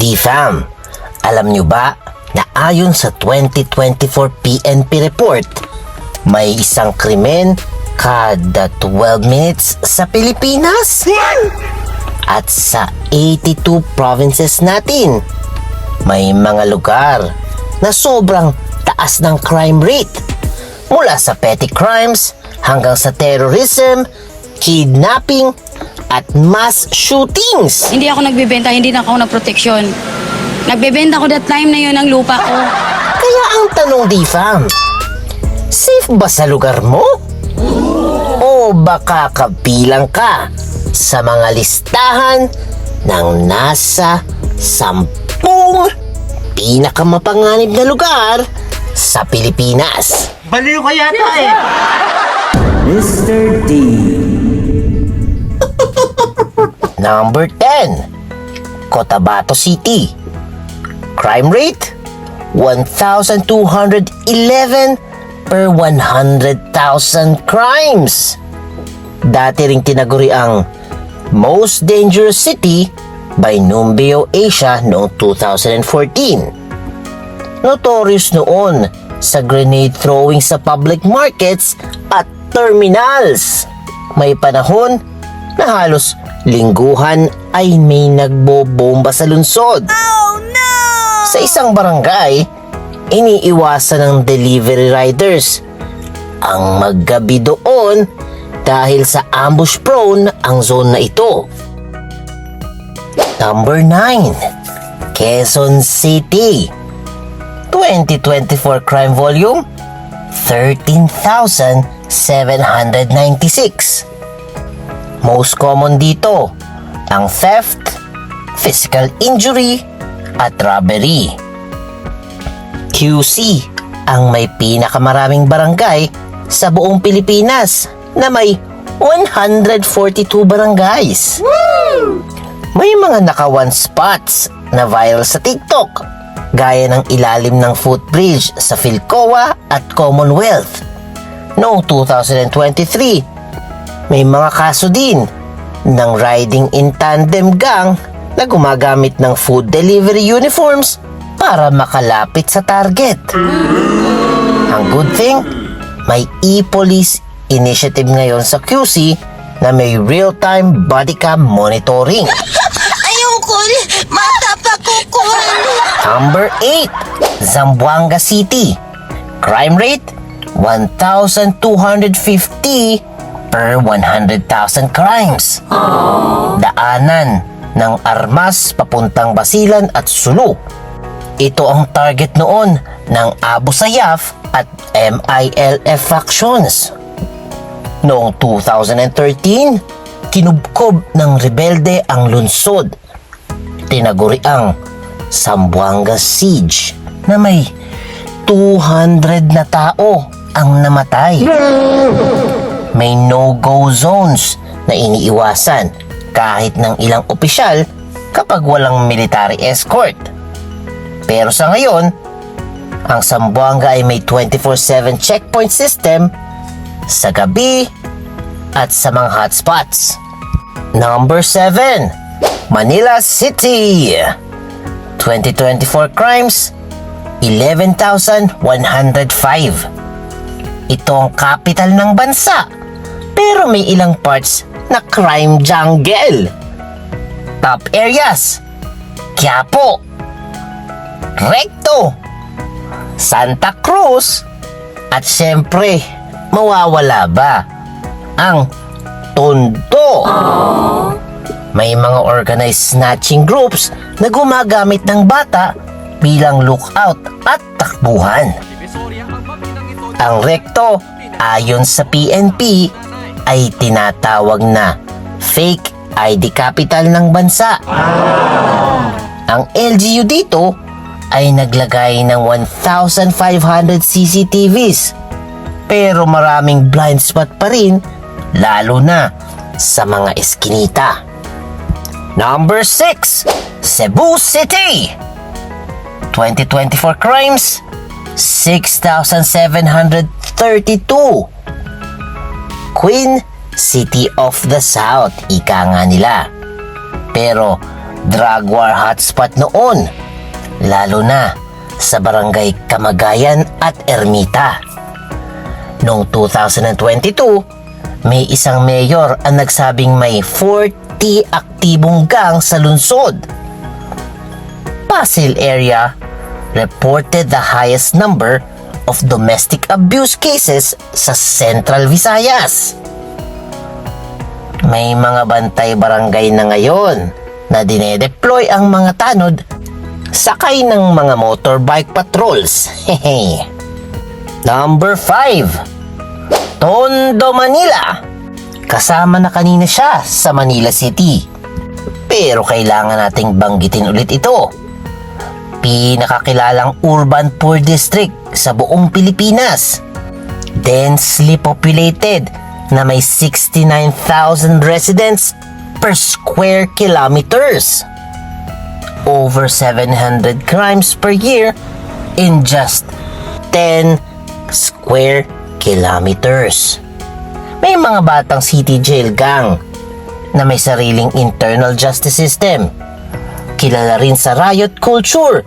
DFAM, alam nyo ba na ayon sa 2024 PNP report, may isang krimen kada 12 minutes sa Pilipinas? At sa 82 provinces natin, may mga lugar na sobrang taas ng crime rate. Mula sa petty crimes hanggang sa terrorism, kidnapping, at mass shootings. Hindi ako nagbebenta, hindi na ako nagproteksyon. Nagbebenta ko that time na yun ang lupa ko. Kaya ang tanong di fam, safe ba sa lugar mo? O baka kabilang ka sa mga listahan ng nasa sampung pinakamapanganib na lugar sa Pilipinas? Baliw ka yata eh. Mr. D. Number 10. Cotabato City. Crime rate 1,211 per 100,000 crimes. Dati ring tinaguri ang Most Dangerous City by Numbeo Asia noong 2014. Notorious noon sa grenade throwing sa public markets at terminals. May panahon na halos lingguhan ay may nagbobomba sa lungsod. Sa isang barangay, iniiwasan ng delivery riders ang maggabi doon dahil sa ambush prone ang zone na ito. Number 9. Quezon City 2024 crime volume 13,796 Most common dito ang theft, physical injury, at robbery. QC ang may pinakamaraming barangay sa buong Pilipinas na may 142 barangays. May mga naka-one spots na viral sa TikTok gaya ng ilalim ng footbridge sa Philcoa at Commonwealth. Noong 2023, may mga kaso din ng riding in tandem gang na gumagamit ng food delivery uniforms para makalapit sa target. Ang good thing, may e-police initiative ngayon sa QC na may real-time body cam monitoring. Ayoko, mata pa ko ko. Number 8, Zamboanga City. Crime rate 1,250 per 100,000 crimes. Daanan ng armas papuntang Basilan at Sulu. Ito ang target noon ng Abu Sayyaf at MILF factions. Noong 2013, kinubkob ng rebelde ang lungsod. Tinaguri ang Sambuanga Siege na may 200 na tao ang namatay. May no-go zones na iniiwasan kahit ng ilang opisyal kapag walang military escort. Pero sa ngayon, ang Sambuanga ay may 24-7 checkpoint system sa gabi at sa mga hotspots. Number 7, Manila City. 2024 crimes, 11,105. Ito ang capital ng bansa, pero may ilang parts na crime jungle. Top areas, Quiapo, Recto, Santa Cruz, at syempre, mawawala ba ang Tondo? May mga organized snatching groups na gumagamit ng bata bilang lookout at takbuhan. Ang rekto, ayon sa PNP, ay tinatawag na fake ID capital ng bansa. Ang LGU dito ay naglagay ng 1,500 CCTVs pero maraming blind spot pa rin lalo na sa mga eskinita. Number 6, Cebu City. 2024 crimes, 6,732. Queen City of the South, ika nga nila. Pero drug war hotspot noon, lalo na sa barangay Kamagayan at Ermita. Noong 2022, may isang mayor ang nagsabing may 40 aktibong gang sa lungsod. Pasil area reported the highest number of domestic abuse cases sa Central Visayas. May mga bantay barangay na ngayon na dinedeploy ang mga tanod sakay ng mga motorbike patrols. Hehe. Number 5. Tondo, Manila. Kasama na kanina siya sa Manila City. Pero kailangan nating banggitin ulit ito. Pinakakilalang urban poor district sa buong Pilipinas. Densely populated na may 69,000 residents per square kilometers. Over 700 crimes per year in just 10 square kilometers. May mga batang city jail gang na may sariling internal justice system. Kilala rin sa riot culture.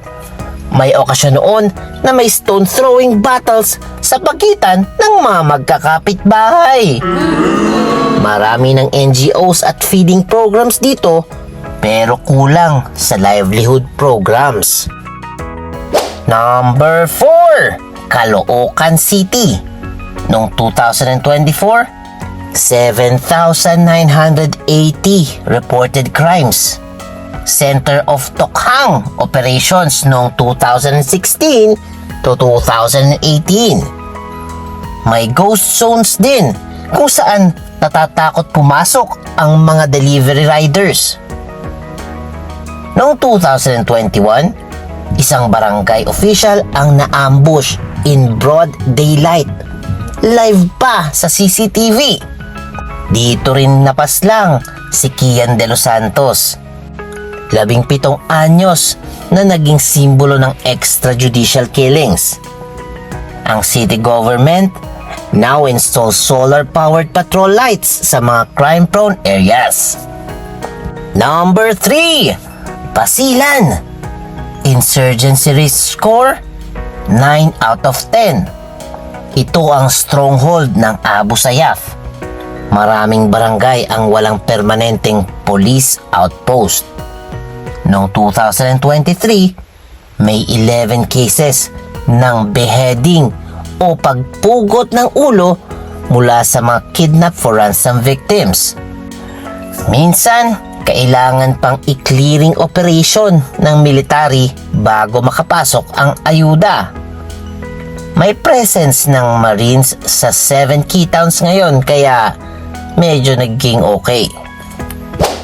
May okasyon noon na may stone throwing battles sa pagitan ng mga magkakapitbahay. Marami ng NGOs at feeding programs dito pero kulang sa livelihood programs. Number 4, Caloocan City. Noong 2024, 7,980 reported crimes. Center of Tokhang operations noong 2016 to 2018. May ghost zones din kung saan natatakot pumasok ang mga delivery riders. Noong 2021, isang barangay official ang na-ambush in broad daylight. Live pa sa CCTV. Dito rin napaslang si Kian De Los Santos. Labing pitong anyos na naging simbolo ng extrajudicial killings. Ang city government now installs solar-powered patrol lights sa mga crime-prone areas. Number 3, Pasilan. Insurgency risk score, 9 out of 10. Ito ang stronghold ng Abu Sayyaf. Maraming barangay ang walang permanenteng police outpost. Noong 2023, may 11 cases ng beheading o pagpugot ng ulo mula sa mga kidnap for ransom victims. Minsan, kailangan pang i-clearing operation ng military bago makapasok ang ayuda. May presence ng Marines sa 7 key towns ngayon kaya medyo naging okay.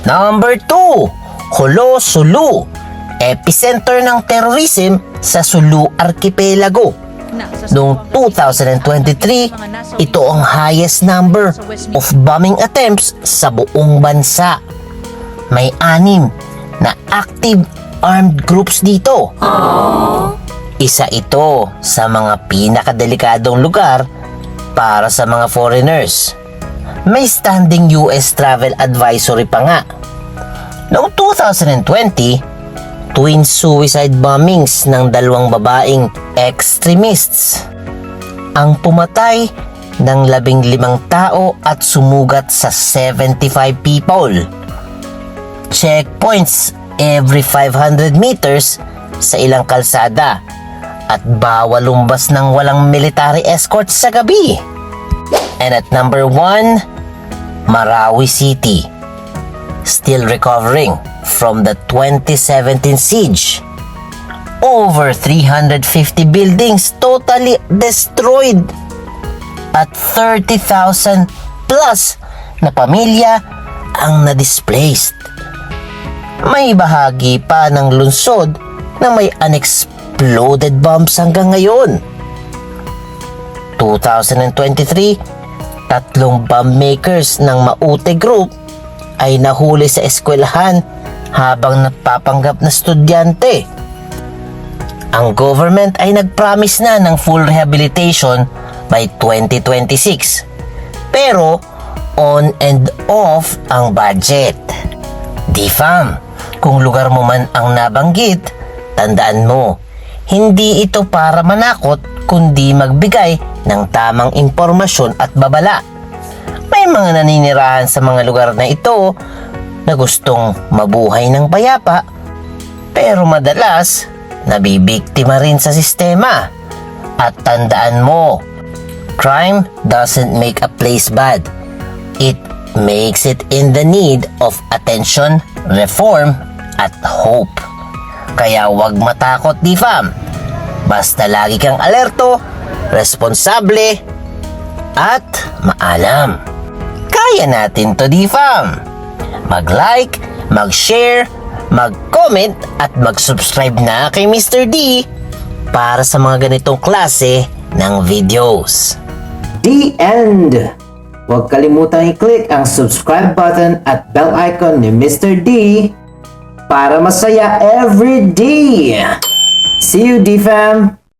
Number 2, Holo Sulu. Epicenter ng terrorism sa Sulu Archipelago. Noong 2023, ito ang highest number of bombing attempts sa buong bansa. May anim na active armed groups dito. Isa ito sa mga pinakadelikadong lugar para sa mga foreigners. May standing US travel advisory pa nga. Noong 2020, twin suicide bombings ng dalawang babaeng extremists ang pumatay ng labing limang tao at sumugat sa 75 people. Checkpoints every 500 meters sa ilang kalsada at bawal lumbas ng walang military escort sa gabi. And at number 1, Marawi City. Still recovering from the 2017 siege. Over 350 buildings totally destroyed at 30,000 plus na pamilya ang na-displaced. May bahagi pa ng lungsod na may unexploded bombs hanggang ngayon. 2023, tatlong bomb makers ng Maute Group ay nahuli sa eskwelahan habang napapanggap na estudyante. Ang government ay nag-promise na ng full rehabilitation by 2026. Pero on and off ang budget. DFAM, kung lugar mo man ang nabanggit, tandaan mo, hindi ito para manakot kundi magbigay ng tamang impormasyon at babala. May mga naninirahan sa mga lugar na ito na gustong mabuhay ng payapa pero madalas nabibiktima rin sa sistema. At tandaan mo, crime doesn't make a place bad. It makes it in the need of attention, reform, at hope. Kaya huwag matakot di fam. Basta lagi kang alerto, responsable, at maalam. Kaya natin to di fam. Mag-like, mag-share, mag-comment at mag-subscribe na kay Mr. D para sa mga ganitong klase ng videos. The end! Huwag kalimutang i-click ang subscribe button at bell icon ni Mr. D para masaya every day! See you, D-Fam!